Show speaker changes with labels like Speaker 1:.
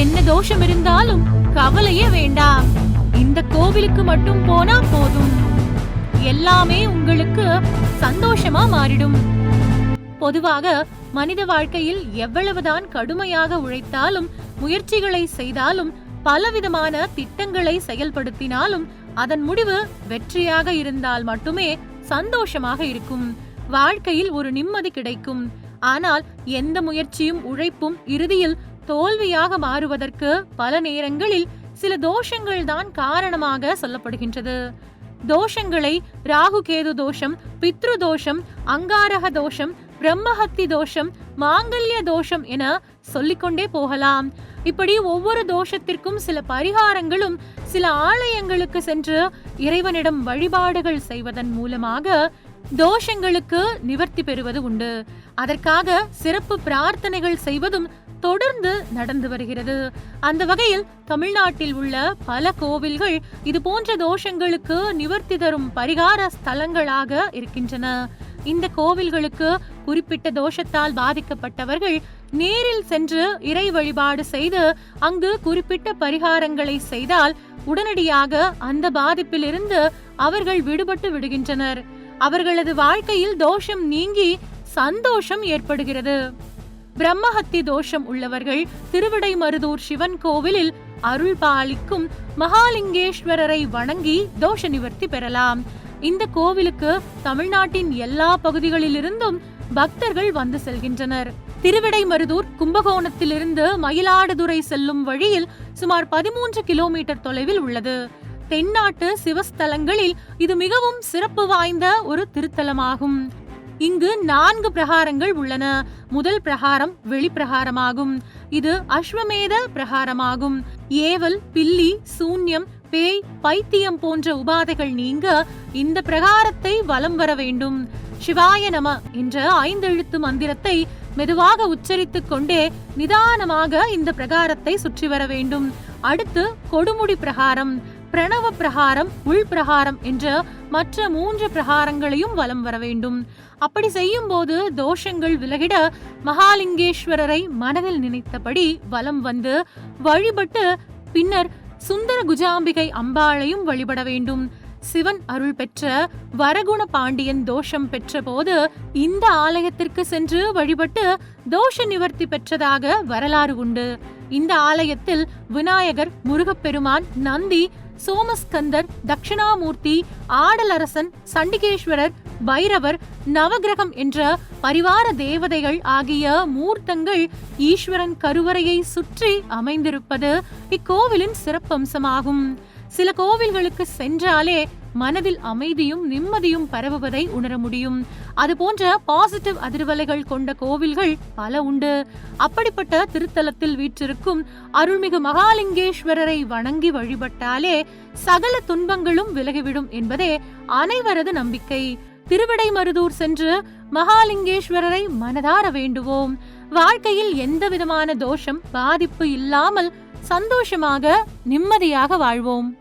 Speaker 1: என்ன தோஷம் இருந்தாலும் கவலையே வேண்டாம். இந்த கோவிலுக்கு மட்டும் போனா போதும். எல்லாமே உங்களுக்கு சந்தோஷமா மாறிடும். பொதுவாக மனித வாழ்க்கையில் எவ்வளவுதான் கடுமையாக உழைத்தாலும் முயற்சிகளை செய்தாலும் பலவிதமான திட்டங்களை செயல்படுத்தினாலும் அதன் முடிவு வெற்றியாக இருந்தால் மட்டுமே சந்தோஷமாக இருக்கும். வாழ்க்கையில் ஒரு நிம்மதி கிடைக்கும். ஆனால் எந்த முயற்சியும் உழைப்பும் இறுதியில் தோல்வியாக மாறுவதற்கு பல நேரங்களில் சில தோஷங்கள் தான் காரணமாக சொல்லப்படுகின்றது. தோஷங்களை ராகு கேது தோஷம் பித்ரு தோஷம் அங்காரக தோஷம் பிரம்மஹத்தி தோஷம் மாங்கல்ய தோஷம் என சொல்லிக்கொண்டே போகலாம். இப்படி ஒவ்வொரு தோஷத்திற்கும் சில பரிகாரங்களும் சில ஆலயங்களுக்கு சென்று இறைவனிடம் வழிபாடுகள் செய்வதன் மூலமாக தோஷங்களுக்கு நிவர்த்தி பெறுவது உண்டு. அதற்காக சிறப்பு பிரார்த்தனைகள் செய்வதும் தொடர்ந்து நடந்து வருகிறது. அந்த வகையில் தமிழ்நாட்டில் உள்ள பல கோவில்கள் இது போன்ற தோஷங்களுக்கு நிவர்த்தி தரும் பரிகார ஸ்தலங்களாக இருக்கின்றன. இந்த கோவில்களுக்கு குறிப்பிட்ட தோஷத்தால் பாதிக்கப்பட்டவர்கள் நேரில் சென்று இறை வழிபாடு செய்து அங்கு குறிப்பிட்ட பரிகாரங்களை செய்தால் உடனடியாக அந்த பாதிப்பிலிருந்து அவர்கள் விடுபட்டு விடுகின்றனர். அவர்களது வாழ்க்கையில் தோஷம் நீங்கி சந்தோஷம் ஏற்படுகிறது. பிரம்மஹத்தி தோஷம் உள்ளவர்கள் திருவிடைமருதூர் சிவன் கோவிலில் அருள் பாலிக்கும் மகாலிங்கேஸ்வரரை வணங்கி தோஷ நிவர்த்தி பெறலாம். இந்த கோவிலுக்கு தமிழ்நாட்டின் எல்லா பகுதிகளிலிருந்தும் பக்தர்கள் வந்து செல்கின்றனர். திருவிடைமருதூர் கும்பகோணத்திலிருந்து மயிலாடுதுறை செல்லும் வழியில் சுமார் பதிமூன்று கிலோமீட்டர் தொலைவில் உள்ளது. தென்னாட்டு சிவஸ்தலங்களில் இது மிகவும் சிறப்பு வாய்ந்த ஒரு திருத்தலமாகும். இங்கு நான்கு பிரகாரங்கள் உள்ளன. முதல் பிரகாரம் வெளிப்பிரகாரமாகும். இது அஸ்வமேத பிரகாரமாகும். ஏவல் பில்லி சூன்யம் பேய் பைத்தியம் போன்ற உபாதைகள் நீங்க இந்த பிரகாரத்தை வலம் வர வேண்டும். சிவாய நம என்ற ஐந்தெழுத்து மந்திரத்தை மெதுவாக உச்சரித்துக் கொண்டே நிதானமாக இந்த பிரகாரத்தை சுற்றி வர வேண்டும். அடுத்து கொடுமுடி பிரகாரம். பிரணவ பிரகாரம் உள் பிரகாரம் என்ற மற்ற மூன்று பிரகாரங்களையும் வலம் வர வேண்டும். அப்படி செய்யும் போது தோஷங்கள் விலகிட மகாலிங்கேஸ்வரரை மனதில் நினைத்தபடி வலம் வந்து வழிபட்டு பின்னர் சுந்தர குஜாம்பிகை அம்பாளையும் வழிபட வேண்டும். சிவன் அருள் பெற்ற வரகுண பாண்டியன் தோஷம் பெற்ற போது இந்த ஆலயத்திற்கு சென்று வழிபட்டு தோஷ நிவர்த்தி பெற்றதாக வரலாறு உண்டு. இந்த ஆலயத்தில் விநாயகர் முருகப்பெருமான் நந்தி சோமஸ்கந்தர் தட்சிணாமூர்த்தி ஆடலரசன் சண்டிகேஸ்வரர் பைரவர் நவகிரகம் என்ற பரிவார தேவதைகள் ஆகிய மூர்த்தங்கள் ஈஸ்வரன் கருவறையை சுற்றி அமைந்திருப்பது இக்கோவிலின் சிறப்பம்சமாகும். சில கோவில்களுக்கு சென்றாலே மனதில் அமைதியும் நிம்மதியும் பரவுவதை உணர முடியும். அது போன்ற பாசிட்டிவ் அதிர்வலைகள் கொண்ட கோவில்கள் பல உண்டு. அப்படிப்பட்ட திருத்தலத்தில் வீற்றிருக்கும் அருள்மிகு மகாலிங்கேஸ்வரரை வணங்கி வழிபட்டாலே சகல துன்பங்களும் விலகிவிடும் என்பதே அனைவரது நம்பிக்கை. திருவிடைமருதூர் சென்று மகாலிங்கேஸ்வரரை மனதார வேண்டுவோம். வாழ்க்கையில் எந்த விதமான தோஷம் பாதிப்பு இல்லாமல் சந்தோஷமாக நிம்மதியாக வாழ்வோம்.